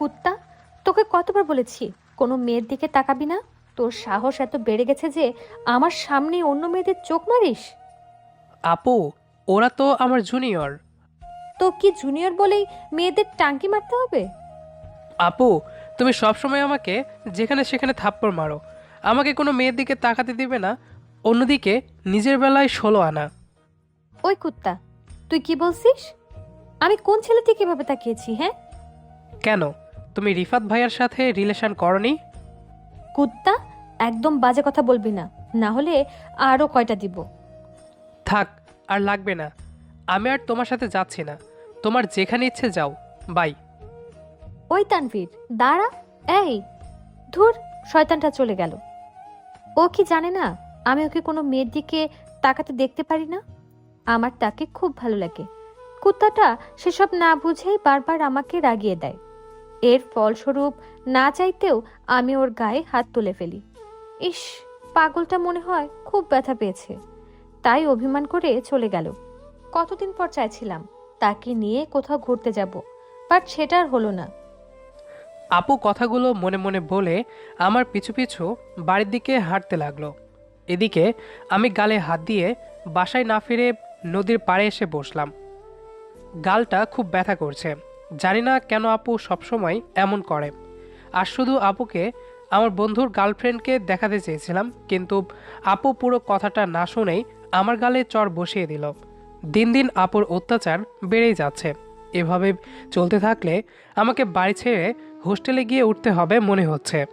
কুত্তা তোকে কতবার বলেছি কোনো মেয়ের দিকে তাকাবি না? তোর সাহস এত বেড়ে গেছে যে আমার সামনে অন্য মেয়েদের চোখ মারিস? আপু ওরা তো আমার জুনিয়র তো কি জুনিয়র বলেই মেয়েদের টাঙ্কি মারতে হবে? আপু তুমি সবসময় আমাকে যেখানে সেখানে থাপ্পড় মারো। আমাকে কোনো মেয়ের দিকে তাকাতে দিবে না অন্যদিকে নিজের বেলায় ষোলো আনা। ওই কুত্তা তুই কি বলছিস? আমি কোন ছেলে থেকে এভাবে তাকিয়েছি হ্যাঁ? কেন? তুমি রিফাত ভাইয়ার সাথে রিলেশন করনি? কুত্তা একদম বাজে কথা বলবি না। না হলে আরও কয়টা দিব? থাক আর লাগবে না। আমি আর তোমার সাথে যাচ্ছি না। তোমার যেখানে ইচ্ছে যাও। বাই। ওই তানভীর দাঁড়া। এই ধুর শয়তানটা চলে গেল। ও কি জানে না আমি ওকে কোনো মেয়ের দিকে তাকাতে দেখতে পারি না? আমার তাকে খুব ভালো লাগে। কুত্তাটা সেসব না বুঝেই বারবার আমাকে রাগিয়ে দেয়। এর ফলস্বরূপ না চাইতেও আমি ওর গায়ে হাত তুলে ফেলি। ইস, পাগলটা মনে হয় খুব ব্যথা পেয়েছে। তাই অভিমান করে চলে গেল। কতদিন পর চাইছিলাম, তাকে নিয়ে কোথাও ঘুরতে যাব, বাট সেটা আর হলো না। আপু কথাগুলো মনে মনে বলে আমার পিছু পিছু বাড়ির দিকে হাঁটতে লাগল। এদিকে আমি গালে হাত দিয়ে বাসায় না ফিরে নদীর পাড়ে এসে বসলাম। গালটা খুব ব্যথা করছে। জানি না কেন আপু সবসময় এমন করে। আর শুধু আপুকে, আমার বন্ধুর গার্লফ্রেন্ডকে দেখাতে চেয়েছিলাম, কিন্তু আপু পুরো কথাটা না শুনেই আমার গালে চর বসিয়ে দিল। দিন দিন আপুর অত্যাচার বেড়েই যাচ্ছে। এভাবে চলতে থাকলে আমাকে বাড়ি ছেড়ে হোস্টেলে গিয়ে উঠতে হবে মনে হচ্ছে।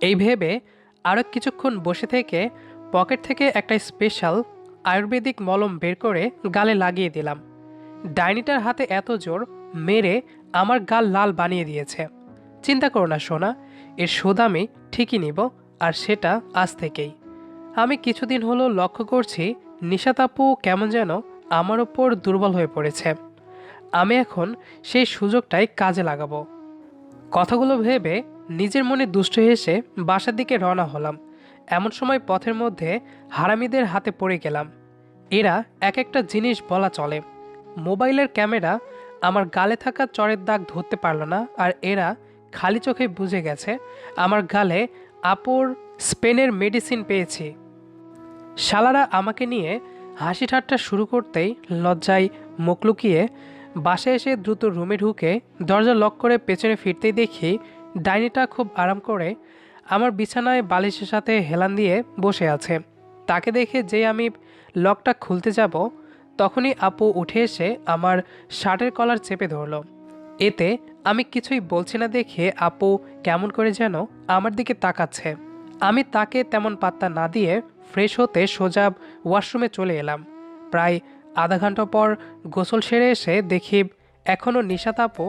এই ভেবে আরও কিছুক্ষণ বসে থেকে পকেট থেকে একটা স্পেশাল আয়ুর্বেদিক মলম বের করে গালে লাগিয়ে দিলাম। ডাইনিটার হাতে এত জোর মেরে আমার গাল লাল বানিয়ে দিয়েছে। চিন্তা করো না, সোনা, এর শোধ আমি ঠিকই নিব, আর সেটা আজ থেকেই। আমি কিছুদিন হলো লক্ষ্য করছি নিশাতাপু কেমন যেন আমার ওপর দুর্বল হয়ে পড়েছে। আমি এখন সেই সুযোগটাই কাজে লাগাবো। কথাগুলো ভেবে নিজের মনে দুষ্ট হেসে বাসার দিকে রওনা হলাম। এমন সময় পথের মধ্যে হারামিদের হাতে পড়ে গেলাম। এরা এক একটা জিনিস বলা চলে। মোবাইলের ক্যামেরা আমার গালে থাকা চরের দাগ ধরতে পারল না আর এরা খালি চোখে বুঝে গেছে, আমার গালে আপর স্পেনের মেডিসিন পেয়েছি। শালারা আমাকে নিয়ে হাসি ঠাট্টা শুরু করতেই লজ্জায় মুখ লুকিয়ে বাসে এসে দ্রুত রুমে ঢুকে দরজা লক করে পেছনে ফিরতেই দেখি ডাইনিটা খুব আরাম করে আমার বিছানায় বালিশের সাথে হেলান দিয়ে বসে আছে। তাকে দেখে যে আমি লকটা খুলতে যাব তখনই আপু উঠে এসে আমার শার্টের কলার চেপে ধরলো। এতে আমি কিছুই বলছি না দেখে আপু কেমন করে যেন আমার দিকে তাকাচ্ছে। আমি তাকে তেমন পাত্তা না দিয়ে ফ্রেশ হতে সোজা ওয়াশরুমে চলে এলাম। প্রায় আধা ঘণ্টা পর গোসল সেরে এসে দেখি এখনও নিশাত আপু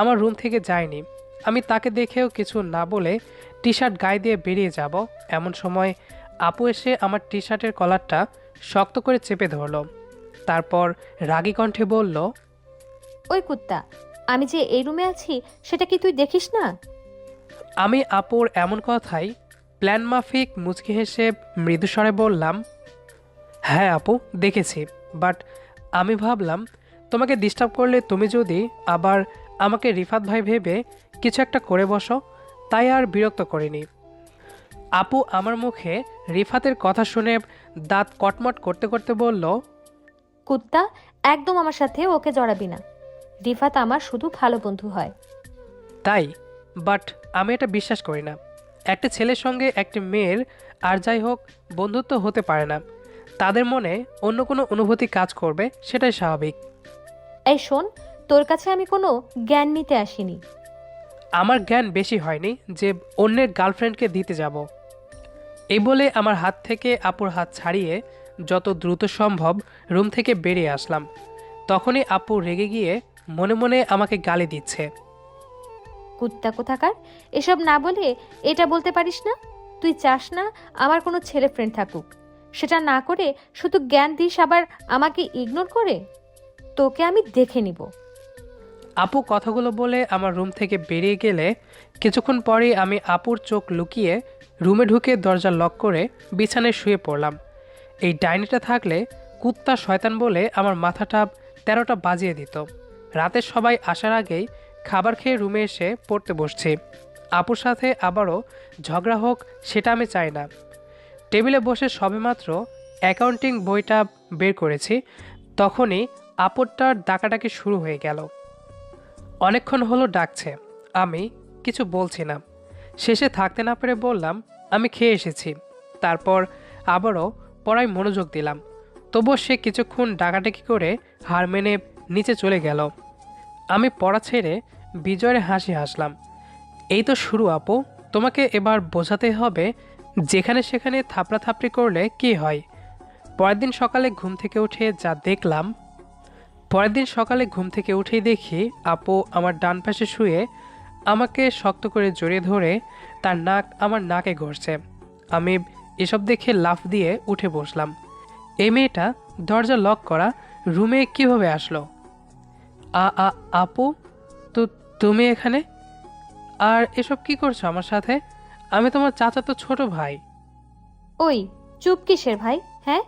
আমার রুম থেকে যায়নি। আমি তাকে দেখেও কিছু না বলে টি শার্ট গায়ে দিয়ে বেরিয়ে যাব। এমন সময় আপু এসে আমার টি শার্টের কলারটা শক্ত করে চেপে ধরলো। তারপর রাগী কণ্ঠে বলল ওই কুত্তা আমি যে এই রুমে আছি সেটা কি তুই দেখিস না? আমি আপুর এমন কথাই প্ল্যান মাফিক মুচকি হেসে মৃদুস্বরে বললাম হ্যাঁ আপু দেখেছি বাট আমি ভাবলাম তোমাকে ডিস্টার্ব করলে তুমি যদি আবার আমাকে রিফাত ভাই ভেবে কিছু একটা করে বসো তাই আর বিরক্ত করিনি। আপু আমার মুখে রিফাতের কথা শুনে দাঁত কটমট করতে করতে বলল কুত্তা একদম আমার সাথে ওকে জড়াবি না। রিফাত আমার শুধু ভালো বন্ধু হয়। তাই? বাট আমি এটা বিশ্বাস করি না। একটা ছেলের সঙ্গে একটি মেয়ের আর যাই হোক বন্ধুত্ব হতে পারে না। তাদের মনে অন্য কোনো অনুভূতি কাজ করবে সেটাই স্বাভাবিক। এই শোন তোর কাছে আমি কোনো জ্ঞান নিতে আসিনি। আমার জ্ঞান বেশি হয়নি যে অন্যের গার্লফ্রেন্ডকে দিতে যাব। এই বলে আমার হাত থেকে আপুর হাত ছাড়িয়ে যত দ্রুত সম্ভব রুম থেকে বেরিয়ে আসলাম। তখনই আপু রেগে গিয়ে মনে মনে আমাকে গালি দিচ্ছে। কুত্তা কোথাকার? এসব না বলে এটা বলতে পারিস না? তুই চাস না আমার কোনো ছেলে ফ্রেন্ড থাকুক। সেটা না করে শুধু জ্ঞান দিস আবার আমাকে ইগনোর করে? তোকে আমি দেখে নিব। আপু কথাগুলো বলে আমার রুম থেকে বেরিয়ে গেলে কিছুক্ষণ পরেই আমি আপুর চোখ লুকিয়ে রুমে ঢুকে দরজা লক করে বিছানায় শুয়ে পড়লাম। এই ডাইনিটা থাকলে কুত্তা শয়তান বলে আমার মাথাটা তেরোটা বাজিয়ে দিত। রাতে সবাই আসার আগেই খাবার খেয়ে রুমে এসে পড়তে বসছি। আপুর সাথে আবারও ঝগড়া হোক, সেটা আমি চাই না। টেবিলে বসে সবেমাত্র অ্যাকাউন্টিং বইটা বের করেছি, তখনই আপরটার ডাকাডাকি শুরু হয়ে গেল। অনেকক্ষণ হলো ডাকছে, আমি কিছু বলছি না। শেষে থাকতে না পেরে বললাম, আমি খেয়ে এসেছি। তারপর আবারও পড়ায় মনোযোগ দিলাম। তবুও সে কিছুক্ষণ ডাকাডাকি করে হার মেনে নিচে চলে গেল। আমি পড়া ছেড়ে বিজয়ের হাসি হাসলাম। এই তো শুরু আপু, তোমাকে এবার বোঝাতে হবে যেখানে সেখানে থাপড়া থাপড়ি করলে কি হয়। পরের দিন সকালে ঘুম থেকে উঠে যা দেখলাম, পরের দিন সকালে ঘুম থেকে উঠেই দেখি আপু আমার ডান পাশে শুয়ে আমাকে শক্ত করে জড়িয়ে ধরে তার নাক, আমার নাকে ঘষছে। আমি এসব দেখে লাফ দিয়ে উঠে বসলাম। এই মেয়েটা দরজা লক করা রুমে কীভাবে আসলো? আ আ আপু তো তুমি এখানে? আর এসব কি করছ আমার সাথে? আমি তোমার চাচা তো ছোট ভাই। ওই চুপ কিসের ভাই হ্যাঁ?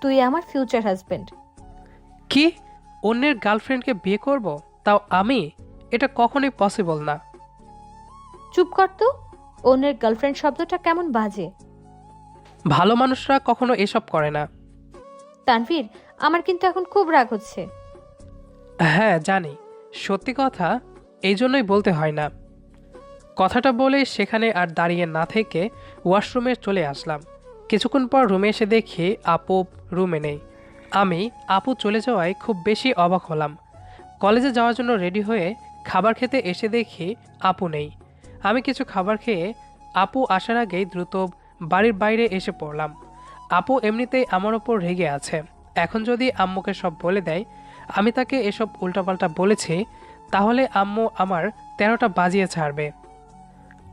তুই আমার ফিউচার হাজবেন্ড কি? অন্যের গার্লফ্রেন্ডকে বিয়ে করব? তাও আমি? এটা কখনোই পসিবল না। চুপ কর তো। অন্যের গার্লফ্রেন্ড শব্দটা কেমন বাজে। ভালো মানুষরা কখনো এসব করে না। তানভীর আমার কিন্তু এখন খুব রাগ হচ্ছে। হ্যাঁ জানি। সত্যি কথা এই জন্যই বলতে হয় না। কথাটা বলে সেখানে আর দাঁড়িয়ে না থেকে ওয়াশরুমে চলে আসলাম। কিছুক্ষণ পর রুমে এসে দেখি আপু রুমে নেই। আমি আপু চলে যাওয়ায় খুব বেশি অবাক হলাম। কলেজে যাওয়ার জন্য রেডি হয়ে খাবার খেতে এসে দেখি আপু নেই। আমি কিছু খাবার খেয়ে আপু আসার আগেই দ্রুত বাড়ির বাইরে এসে পড়লাম। আপু এমনিতেই আমার ওপর রেগে আছে। এখন যদি আম্মুকে সব বলে দেয়, আমি তাকে এসব উল্টাপাল্টা বলেছি, তাহলে আম্মু আমার তেরোটা বাজিয়ে ছাড়বে।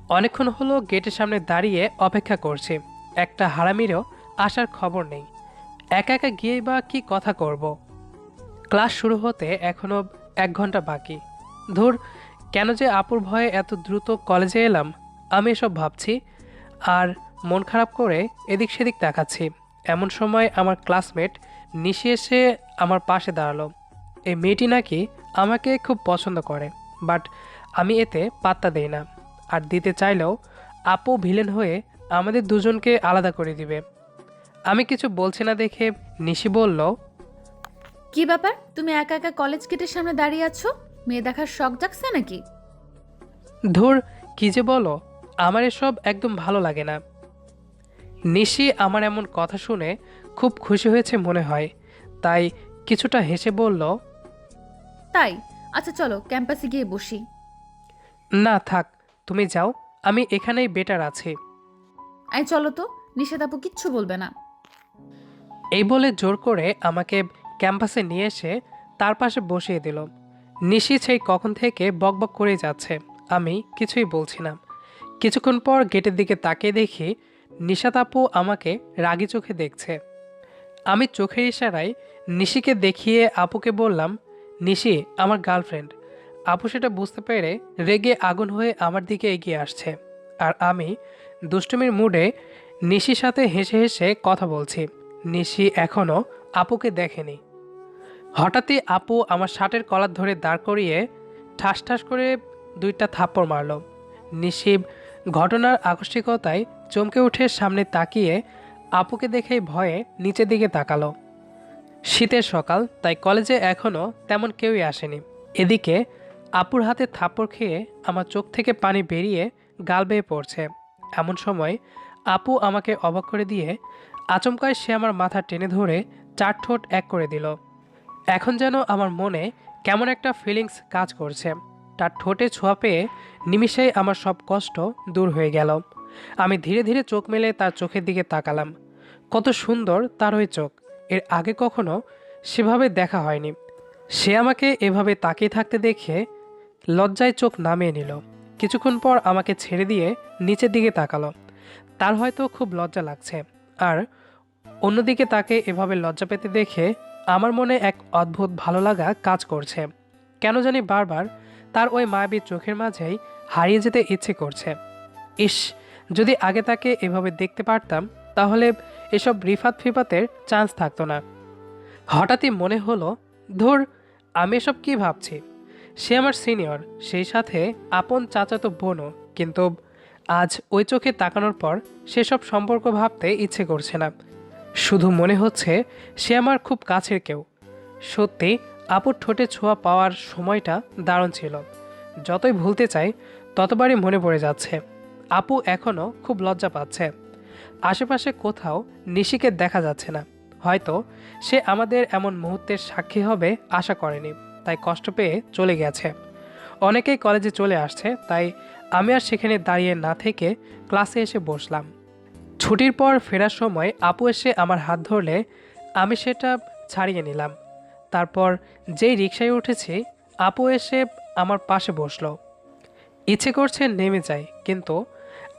অনেকক্ষণ হলো গেটের সামনে দাঁড়িয়ে অপেক্ষা করছি। একটা হারামিরও আসার খবর নেই। একা একা গিয়েই বা কি কথা করব। ক্লাস শুরু হতে এখনও এক ঘণ্টা বাকি। ধুর, কেন যে আপুর ভয়ে এত দ্রুত কলেজে এলাম, আমি এসব ভাবছি। আর মন খারাপ করে এদিক সেদিক তাকাচ্ছি। এমন সময় আমার ক্লাসমেট নিশি এসে আমার পাশে দাঁড়াল। এই মেয়েটি নাকি আমাকে খুব পছন্দ করে বাট আমি এতে পাত্তা দেই না। আর দিতে চাইলেও আপু ভিলেন হয়ে আমাদের দুজনকে আলাদা করে দিবে। আমি কিছু বলছি না দেখে নিশি বলল কি ব্যাপার? তুমি একা একা কলেজ গেটের সামনে দাঁড়িয়ে আছো? মেয়ে দেখার শখ জাগছে নাকি? ধুর কি যে বলো আমার এসব একদম ভালো লাগে না। নিশি আমার এমন কথা শুনে খুব খুশি হয়েছে মনে হয়। তাই কিছুটা হেসে বলল তাই? আচ্ছা চলো ক্যাম্পাসে গিয়ে বসি। না থাক তুমি যাও আমি এখানেই বেটার আছি। আই চলো তো নিষেধ আপু কিচ্ছু বলবে না। এই বলে জোর করে আমাকে ক্যাম্পাসে নিয়ে এসে তার পাশে বসিয়ে দিল। নিশি সেই কখন থেকে বকবক করে যাচ্ছে আমি কিছুই বলছি না। কিছুক্ষণ পর গেটের দিকে তাকিয়ে দেখি নিশাত আপু আমাকে রাগি চোখে দেখছে। আমি চোখের ইশারায় নিশিকে দেখিয়ে আপুকে বললাম, নিশি, আমার গার্লফ্রেন্ড। আপু সেটা বুঝতে পেরে রেগে আগুন হয়ে আমার দিকে এগিয়ে আসছে। আর আমি দুষ্টুমির মুডে নিশির সাথে হেসে হেসে কথা বলছি। নিশি এখনও আপুকে দেখেনি। হঠাৎই আপু আমার শার্টের কলার ধরে দাঁড় করিয়ে ঠাস ঠাস করে দুইটা থাপ্পড় মারল। নিশিব ঘটনার আকস্মিকতায় চমকে উঠে সামনে তাকিয়ে আপুকে দেখে ভয়ে নিচের দিকে তাকালো। শীতের সকাল, তাই কলেজে এখনও তেমন কেউই আসেনি। এদিকে আপুর হাতে থাপ্পড় খেয়ে আমার চোখ থেকে পানি বেরিয়ে গাল বেয়ে পড়ছে। এমন সময় আপু আমাকে অবাক করে দিয়ে আচমকায় সে আমার মাথা টেনে ধরে চার ঠোঁট এক করে দিল। এখন যেন আমার মনে কেমন একটা ফিলিংস কাজ করছে। তার ঠোঁটে ছোঁয়া পেয়ে নিমিষেই আমার সব কষ্ট দূর হয়ে গেল। আমি ধীরে ধীরে চোখ মেলে তার চোখের দিকে তাকালাম। কত সুন্দর তার ওই চোখ। এর আগে কখনো সেভাবে দেখা হয়নি। সে আমাকে এভাবে তাকিয়ে থাকতে দেখে লজ্জায় চোখ নামিয়ে নিল। কিছুক্ষণ পর আমাকে ছেড়ে দিয়ে নিচের দিকে তাকালো। তার হয়তো খুব লজ্জা লাগছে। আর অন্যদিকে তাকে এভাবে লজ্জা পেতে দেখে আমার মনে এক অদ্ভুত ভালো লাগা কাজ করছে। কেন জানি বারবার তার ওই মায়াবী চোখের মাঝেই হারিয়ে যেতে ইচ্ছে করছে। ইস যদি আগে তাকে এভাবে দেখতে পারতাম, তাহলে এসব রিফাত ফিফাতের চান্স থাকতো না। হঠাৎই মনে হলো, ধুর, আমি এসব কী ভাবছি? সে আমার সিনিয়র সেই সাথে আপন চাচাতো বোনও, কিন্তু আজ ওই চোখে তাকানোর পর সেসব সম্পর্ক ভাবতে ইচ্ছে করছে না। শুধু মনে হচ্ছে সে আমার খুব কাছের কেউ। সত্যি, আপুর ঠোঁটে ছোঁয়া পাওয়ার সময়টা দারুণ ছিল। যতই ভুলতে চাই, ততবারই মনে পড়ে যাচ্ছে। আপু এখনও খুব লজ্জা পাচ্ছে। আশেপাশে কোথাও নিশিকে দেখা যাচ্ছে না। হয়তো সে আমাদের এমন মুহূর্তের সাক্ষী হবে আশা করেনি, তাই কষ্ট পেয়ে চলে গেছে। অনেকেই কলেজে চলে আসছে, তাই আমি আর সেখানে দাঁড়িয়ে না থেকে ক্লাসে এসে বসলাম। ছুটির পর ফেরার সময় আপু এসে আমার হাত ধরলে আমি সেটা ছাড়িয়ে নিলাম। তারপর যেই রিক্সায় উঠেছি, আপু এসে আমার পাশে বসল। ইচ্ছে করছে নেমে যাই, কিন্তু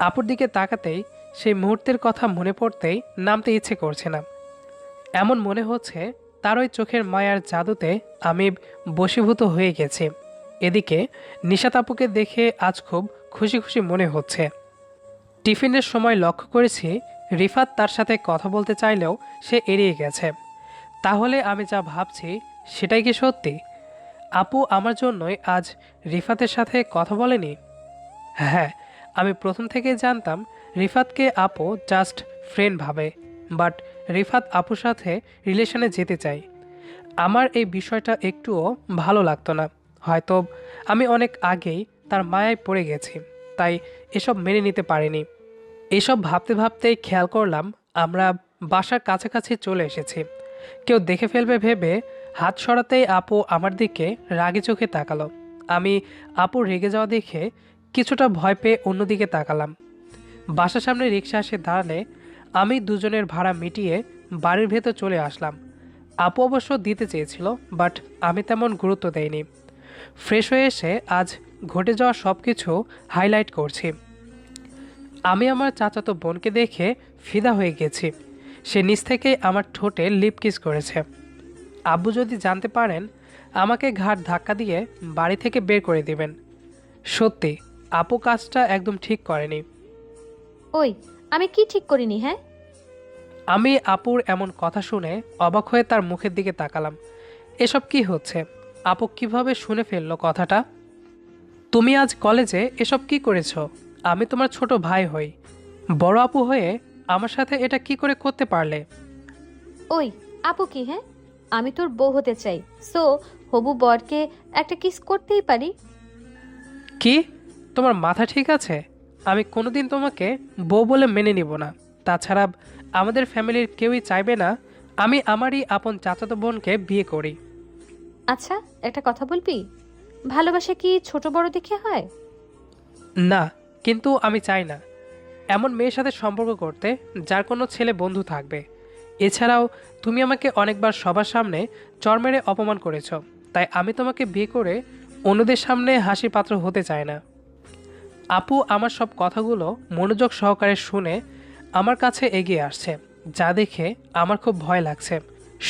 আপুর দিকে তাকাতেই সেই মুহূর্তের কথা মনে পড়তেই নামতে ইচ্ছে করছে না। এমন মনে হচ্ছে তার ওই চোখের মায়ার জাদুতে আমি বশীভূত হয়ে গেছি। এদিকে নিশাত আপুকে দেখে আজ খুব খুশি খুশি মনে হচ্ছে। টিফিনের সময় লক্ষ্য করেছি রিফাত তার সাথে কথা বলতে চাইলেও সে এড়িয়ে গেছে। তাহলে আমি যা ভাবছি সেটাই কি সত্যি? আপু আমার জন্যই আজ রিফাতের সাথে কথা বলেনি? হ্যাঁ আমি প্রথম থেকে জানতাম রিফাতকে আপু জাস্ট ফ্রেন্ড ভাবে বাট রিফাত আপুর সাথে রিলেশনে যেতে চাই আমার এই বিষয়টা একটুও ভালো লাগতো না। হয়তো আমি অনেক আগেই তার মায়ায় পড়ে গেছি, তাই এসব মেনে নিতে পারিনি। এসব ভাবতে ভাবতেই খেয়াল করলাম আমরা বাসার কাছাকাছি চলে এসেছি। কেউ দেখে ফেলবে ভেবে হাত সরাতেই আপু আমার দিকে রাগে চোখে তাকালো। আমি আপু রেগে যাওয়া দেখে কিছুটা ভয় পেয়ে অন্যদিকে তাকালাম। বাসার সামনে রিক্সা এসে দাঁড়ালে আমি দুজনের ভাড়া মিটিয়ে বাড়ির ভেতর চলে আসলাম। আপু অবশ্য দিতে চেয়েছিল, বাট আমি তেমন গুরুত্ব দেইনি। ফ্রেশ হয়ে এসে আজ ঘটে যাওয়া সব কিছু হাইলাইট করছি। আমি আমার চাচাতো বোনকে দেখে ফিদা হয়ে গেছি। সে নিচ থেকে আমার ঠোঁটে লিপ কিস করেছে। আব্বু যদি জানতে পারেন, আমাকে ঘাট ধাক্কা দিয়ে বাড়ি থেকে বের করে দিবেন। সত্যি আপু কাজটা একদম ঠিক করেনি। ওই আমি কি ঠিক করিনি হ্যাঁ? আমি আপুর এমন কথা শুনে অবাক হয়ে তার মুখের দিকে তাকালাম। এসব কি হচ্ছে? আপু কীভাবে শুনে ফেলল কথাটা? তুমি আজ কলেজে এসব কি করেছ? আমি তোমার ছোট ভাই হই। বড় আপু হয়ে আমার সাথে এটা কি করে করতে পারলে? ওই আপু কি হ্যাঁ? আমি তোর বউ হতে চাই। সো হবু বরকে একটা কিস করতেই পারি? কি? তোমার মাথা ঠিক আছে? আমি কোনোদিন তোমাকে বউ বলে মেনে নিব না। তাছাড়া আমাদের ফ্যামিলির কেউই চাইবে না। আমি আমারই আপন চাচাতো বোনকে বিয়ে করি। আচ্ছা একটা কথা বলবি? ভালোবাসা কি ছোট বড় দেখে হয়? না কিন্তু আমি চাই না। এমন মেয়ের সাথে সম্পর্ক করতে যার কোনো ছেলে বন্ধু থাকবে। এছাড়াও তুমি আমাকে অনেকবার সবার সামনে চর মেরে অপমান করেছ। তাই আমি তোমাকে বিয়ে করে অন্যদের সামনে হাসির পাত্র হতে চাই না। আপু আমার সব কথাগুলো মনোযোগ সহকারে শুনে আমার কাছে এগিয়ে আসছে, যা দেখে আমার খুব ভয় লাগছে।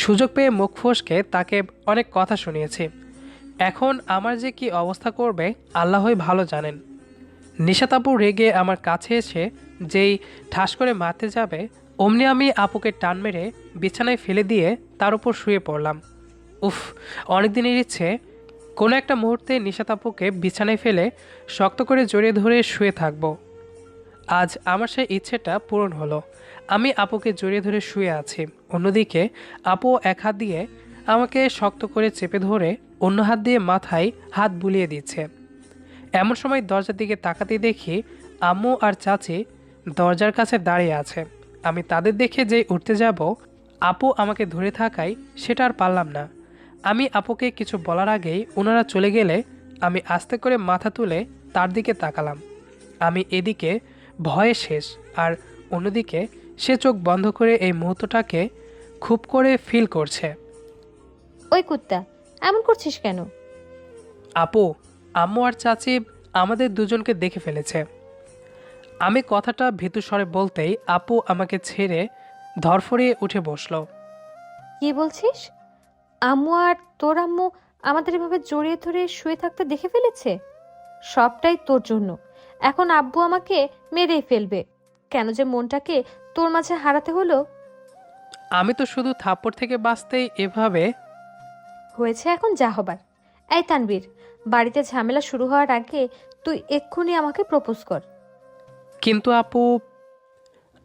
সুযোগ পেয়ে মুখ ফসকে তাকে অনেক কথা শুনিয়েছি। এখন আমার যে কি অবস্থা করবে আল্লাহই ভালো জানেন। নিশাত আপু রেগে আমার কাছে এসে যেই ঠাস করে মারতে যাবে, অমনি আমি আপুকে টান মেরে বিছানায় ফেলে দিয়ে তার উপর শুয়ে পড়লাম। উফ অনেক দিনের ইচ্ছে কোনো একটা মুহূর্তে নিশাতাপুকে বিছানায় ফেলে শক্ত করে জড়িয়ে ধরে শুয়ে থাকব। আজ আমার সেই ইচ্ছেটা পূরণ হলো। আমি আপুকে জড়িয়ে ধরে শুয়ে আছি। অন্যদিকে, আপু এক হাত দিয়ে আমাকে শক্ত করে চেপে ধরে অন্য হাত দিয়ে মাথায় হাত বুলিয়ে দিচ্ছে। এমন সময় দরজার দিকে তাকাতে দেখি আম্মু আর চাচি দরজার কাছে দাঁড়িয়ে আছে। আমি তাদের দেখে যে উঠতে যাব, আপু আমাকে ধরে থাকায় সেটা আর পারলাম না। আমি আপুকে কিছু বলার আগেই ওনারা চলে গেলে আমি আস্তে করে মাথা তুলে তার দিকে তাকালাম। আমি এদিকে ভয়ে শেষ আর অন্যদিকে সে চোখ বন্ধ করে এই মুহূর্তটাকে খুব করে ফিল করছে। ওই কুত্তা এমন করছিস কেন? আপু আম্মু আর চাচি আমাদের দুজনকে দেখে ফেলেছে। আমি কথাটা ভীতু স্বরে বলতেই আপু আমাকে ছেড়ে ধরফরিয়ে উঠে বসল। কি বলছিস? আম্মু আর তোর আম্মু আমাদের এভাবে জড়িয়ে ধরে শুয়ে থাকতে দেখে ফেলেছে? সবটাই তোর জন্য। এখন আব্বু আমাকে মেরেই ফেলবে। কেন যে মনটাকে তোর মাঝে হারাতে হলো? আমি তো শুধু থাপ্পড় থেকে বাঁচতেই এভাবে হয়েছে এখন যা হবার। এই তানবীর বাড়িতে ঝামেলা শুরু হওয়ার আগে তুই এক্ষুনি আমাকে প্রপোজ কর। কিন্তু আপু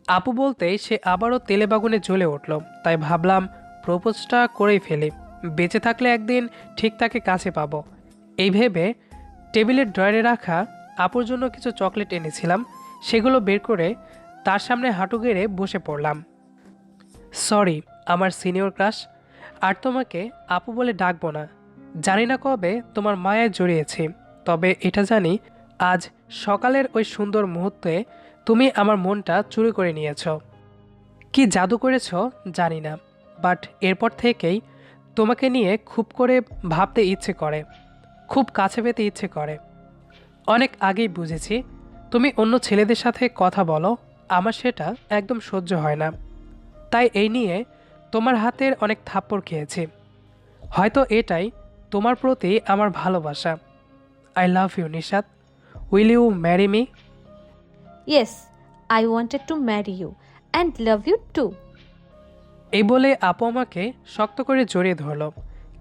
আপু বলতেই সে আবারও তেলে বাগুনে জ্বলে উঠল। তাই ভাবলাম প্রপোজটা করেই ফেলি। বেঁচে থাকলে একদিন ঠিক তাকে কাছে পাবো। এই ভেবে টেবিলের ড্রয়ারে রাখা আপুর জন্য কিছু চকলেট এনেছিলাম। সেগুলো বের করে তার সামনে হাঁটু গেড়ে বসে পড়লাম। সরি, আমার সিনিয়র ক্লাস আর তোমাকে আপু বলে ডাকবো না। জানি না কবে তোমার মায়ায় জড়িয়েছি। তবে এটা জানি, আজ সকালের ওই সুন্দর মুহূর্তে তুমি আমার মনটা চুরি করে নিয়েছ। কি জাদু করেছ জানি না। বাট এরপর থেকেই তোমাকে নিয়ে খুব করে ভাবতে ইচ্ছে করে, খুব কাছে পেতে ইচ্ছে করে। অনেক আগেই বুঝেছি, তুমি অন্য ছেলেদের সাথে কথা বলো, আমার সেটা একদম সহ্য হয় না। তাই এই নিয়ে তোমার হাতের অনেক থাপ্পড় খেয়েছি। হয়তো এটাই তোমার প্রতি আমার ভালোবাসা। I love you Nishad will you marry me yes I wanted to marry you and love you too এই বলে আপু আমাকে শক্ত করে জড়িয়ে ধরল।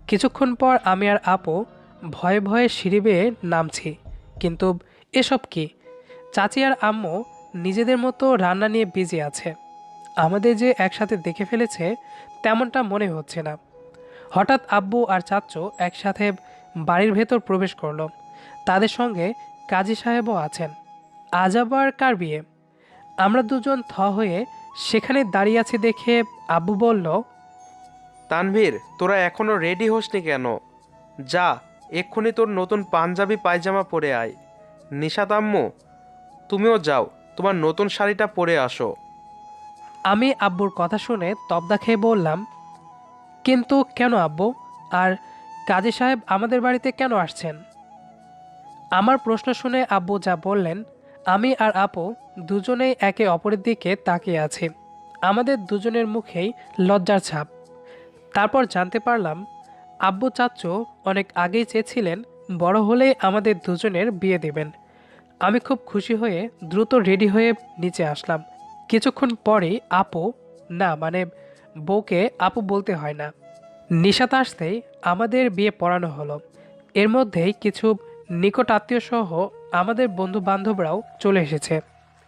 কিছুক্ষণ পর আমি আর আপু ভয়ে ভয়ে সিঁড়ি বেয়ে নামছি। কিন্তু এসব কি? চাচি আর আম্মু নিজেদের মতো রান্না নিয়ে বিজি আছে। আমাদের যে একসাথে দেখে ফেলেছে, তেমনটা মনে হচ্ছে না। হঠাৎ আব্বু আর চাচ্চু একসাথে বাড়ির ভেতর প্রবেশ করল। তাদের সঙ্গে কাজী সাহেবও আছেন। আজ আবার কার বিয়ে? আমরা দুজন থ হয়ে সেখানে দাঁড়িয়ে আছি দেখে আব্বু বলল তানভীর তোরা এখনও রেডি হোসনি কেন? যা এক্ষুনি তোর নতুন পাঞ্জাবি পায়জামা পরে আয়। নিশাত আম্মু তুমিও যাও তোমার নতুন শাড়িটা পরে আসো। আমি আব্বুর কথা শুনে তবদা খেয়ে বললাম কিন্তু কেন আব্বু? আর কাজী সাহেব আমাদের বাড়িতে কেন আসছেন? আমার প্রশ্ন শুনে আব্বু যা বললেন আমি আর আপু দুজনেই একে অপরের দিকে তাকিয়ে আছি। আমাদের দুজনের মুখেই লজ্জার ছাপ। তারপর জানতে পারলাম, আব্বু চাচ্চু অনেক আগেই চেয়েছিলেন বড় হলেই আমাদের দুজনের বিয়ে দেবেন। আমি খুব খুশি হয়ে দ্রুত রেডি হয়ে নিচে আসলাম। কিছুক্ষণ পরে আপু, না মানে বউকে আপু বলতে হয় না। নিশাত আসতেই আমাদের বিয়ে পড়ানো হলো। এর মধ্যেই কিছু নিকট আত্মীয় সহ আমাদের বন্ধু বান্ধবরাও চলে এসেছে।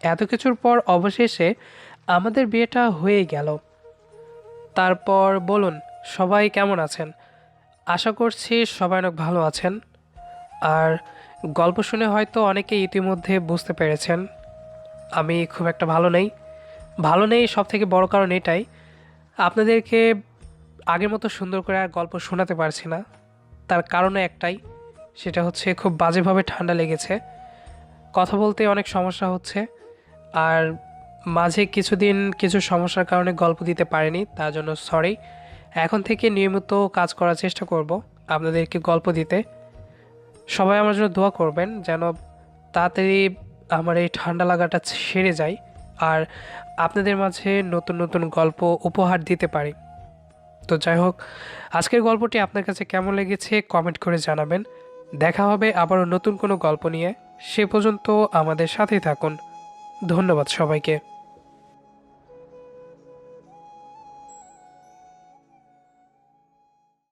এত কিছুর পর অবশেষে আমাদের বিয়েটা হয়ে গেল। তারপর বলুন, সবাই কেমন আছেন? আশা করছি সবাই অনেক ভালো আছেন। আর গল্প শুনে হয়তো অনেকে ইতিমধ্যে বুঝতে পেরেছেন, আমি খুব একটা ভালো নেই। ভালো নেই সব থেকে বড় কারণ এটাই, আপনাদেরকে আগের মতো সুন্দর করে আর গল্প শোনাতে পারছি না। তার কারণে একটাই, সেটা হচ্ছে খুব বাজেভাবে ঠান্ডা লেগেছে। কথা বলতে অনেক সমস্যা হচ্ছে, আর মাঝে কিছুদিন কিছু সমস্যার কারণে গল্প দিতে পারিনি, তার জন্য সরি এখন থেকে নিয়মিত কাজ করার চেষ্টা করব আপনাদেরকে গল্প দিতে। সবাই আমার জন্য দোয়া করবেন যেন তাড়াতাড়ি আমার এই ঠান্ডা লাগাটা সেরে যায় আর আপনাদের মাঝে নতুন নতুন গল্প উপহার দিতে পারি। তো যাই হোক, আজকের গল্পটি আপনার কাছে কেমন লেগেছে কমেন্ট করে জানাবেন। দেখা হবে আবারও নতুন কোনো গল্প নিয়ে। সে পর্যন্ত আমাদের সাথেই থাকুন। ধন্যবাদ সবাইকে।